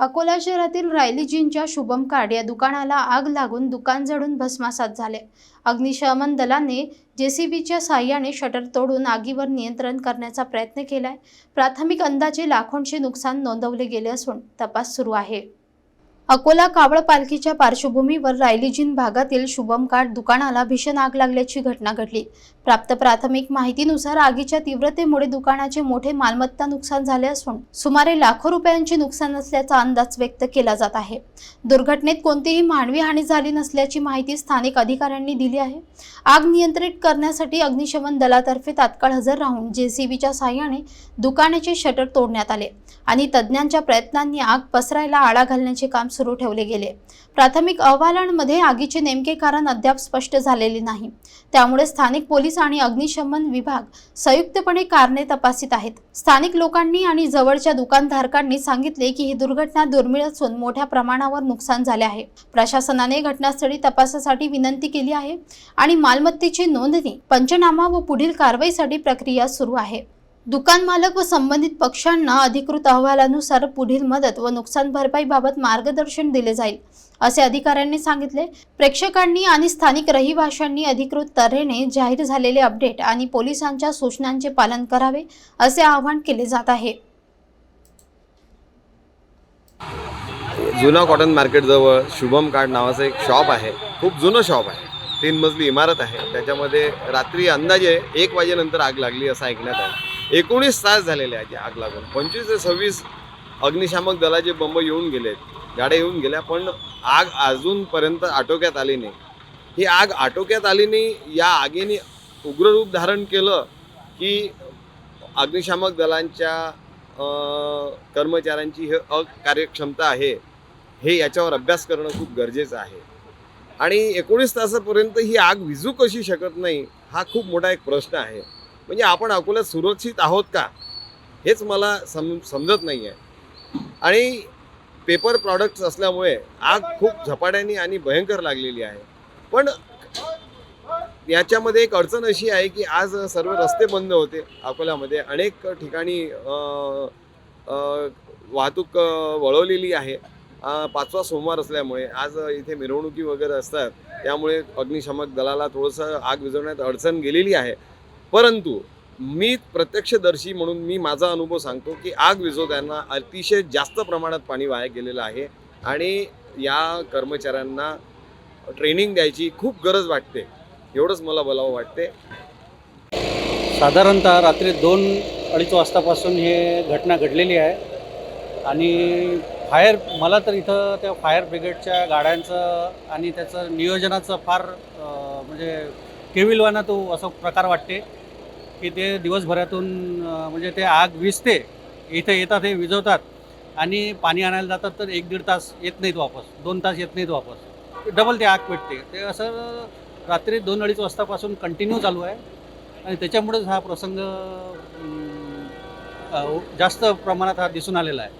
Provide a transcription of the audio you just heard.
अकोला शहरातील रायलीजींच्या शुभम कार्ड या दुकानाला आग लागून दुकान जडून भस्मासात झाले. अग्निशमन दलाने जेसीबीच्या साह्याने शटर तोडून आगीवर नियंत्रण करण्याचा प्रयत्न केलाय. प्राथमिक अंदाजे लाखोंचे नुकसान नोंदवले गेले असून तपास सुरू आहे. अकोला कावळ पालखीच्या पार्श्वभूमीवर रायलीजीन भागातील शुभम कार्ड दुकानाला भीषण आग लागल्याची घटना घडली. प्राप्त प्राथमिक माहितीनुसार आगीच्या तीव्रतेमुळे दुकानाचे मोठे मालमत्ता नुकसान झाले असून सुमारे लाखो रुपयांचे नुकसान असल्याचा अंदाज व्यक्त केला जात आहे. दुर्घटनेत कोणतीही मानवी हानी झाली नसल्याची माहिती स्थानिक अधिकाऱ्यांनी दिली आहे. आग नियंत्रित करण्यासाठी अग्निशमन दलातर्फे तात्काळ हजर राहून जेसीबीच्या साह्याने दुकानाचे शटर तोडण्यात आले आणि तज्ज्ञांच्या प्रयत्नांनी आग पसरायला आळा घालण्याचे काम सुरू ठेवले गेले. प्राथमिक अहवालांमध्ये आगीचे नेमके कारण अद्याप स्पष्ट झालेले नाही. त्यामुळे स्थानिक पोलीस आणि अग्निशमन विभाग संयुक्तपणे कारणे तपासित आहेत. स्थानिक लोकांनी आणि जवळच्या दुकानधारकांनी सांगितले की ही दुर्घटना दुर्मिळ असून मोठ्या प्रमाणावर नुकसान झाले आहे. प्रशासनाने घटनास्थळी तपासासाठी विनंती केली आहे आणि मालमत्तेची नोंदणी पंचनामा व पुढील कारवाईसाठी प्रक्रिया सुरू आहे. दुकान मालक व संबंधित पक्षांना अधिकृत अहवालानुसार पुढील मदत व नुकसान भरपाईबाबत मार्गदर्शन दिले जाईल असे अधिकाऱ्यांनी सांगितले. प्रेक्षकांनी आणि स्थानिक रहिवाशांनी अधिकृत तऱ्हेने जाहीर झालेले अपडेट आणि पोलिसांच्या सूचनांचे पालन करावे असे आवाहन केले जात आहे. जुना कॉटन मार्केटजवळ शुभम कार्ड नावाचं एक शॉप आहे. खूप जुनं शॉप आहे. तीन मजली इमारत आहे. त्याच्यामध्ये रात्री अंदाजे एक वाजेनंतर आग लागली असं ऐकण्यात आहे एकोणीस तास झालेले आहेत आग लागून. पंचवीस ते सव्वीस अग्निशामक दलाचे बंब येऊन गेले गाड्या येऊन गेल्या पण आग अजूनपर्यंत आटोक्यात आली नाही. ही आग आटोक्यात आली नाही या आगीने उग्ररूप धारण केलं की अग्निशामक दलांच्या कर्मचाऱ्यांची हे अकार्यक्षमता आहे हे याच्यावर अभ्यास करणं खूप गरजेचं आहे. आणि एकोणीस तासापर्यंत ही आग विजू कशी शकत नाही हा खूप मोठा एक प्रश्न आहे. म्हणजे आपण अकोल्यात सुरक्षित आहोत का? हेच मला सम समजत नाही आहे आणि पेपर प्रॉडक्ट्स असल्यामुळे आग खूप झपाट्याने आणि भयंकर लागलेली आहे. पण याच्यामध्ये एक अडचण अशी आहे की आज सर्व रस्ते बंद होते अकोल्यामध्ये. अनेक ठिकाणी वाहतूक वळवलेली आहे. पाचवा सोमवार असल्यामुळे आज इथे मिरवणुकी वगैरे असतात. त्यामुळे अग्निशामक दलाला थोडंसं आग विझवण्यात अडचण गेलेली आहे. परंतु मी प्रत्यक्षदर्शी म्हणून मी माझा अनुभव सांगतो की आग विझवताना अतिशय जास्त प्रमाणात पाणी वाया गेलेलं आहे आणि या कर्मचाऱ्यांना ट्रेनिंग द्यायची खूप गरज वाटते. एवढंच मला बोलावं वाटते. साधारणतः रात्री दोन अडीच वाजतापासून हे घटना घडलेली आहे आणि फायर मला तर इथं त्या फायर ब्रिगेडच्या गाड्यांचं आणि त्याचं नियोजनाचं फार म्हणजे केविलवाना तो असा प्रकार वाटते. की ते दिवसभरातून म्हणजे ते आग विजते इथे येतात हे विझवतात आणि पाणी आणायला जातात तर एक दीड तास येत नाहीत वापस दोन तास येत नाहीत वापस. डबल ते आग पेटते. ते असं रात्री दोन अडीच वाजतापासून कंटिन्यू चालू आहे आणि त्याच्यामुळेच हा प्रसंग जास्त प्रमाणात हा दिसून आलेला आहे.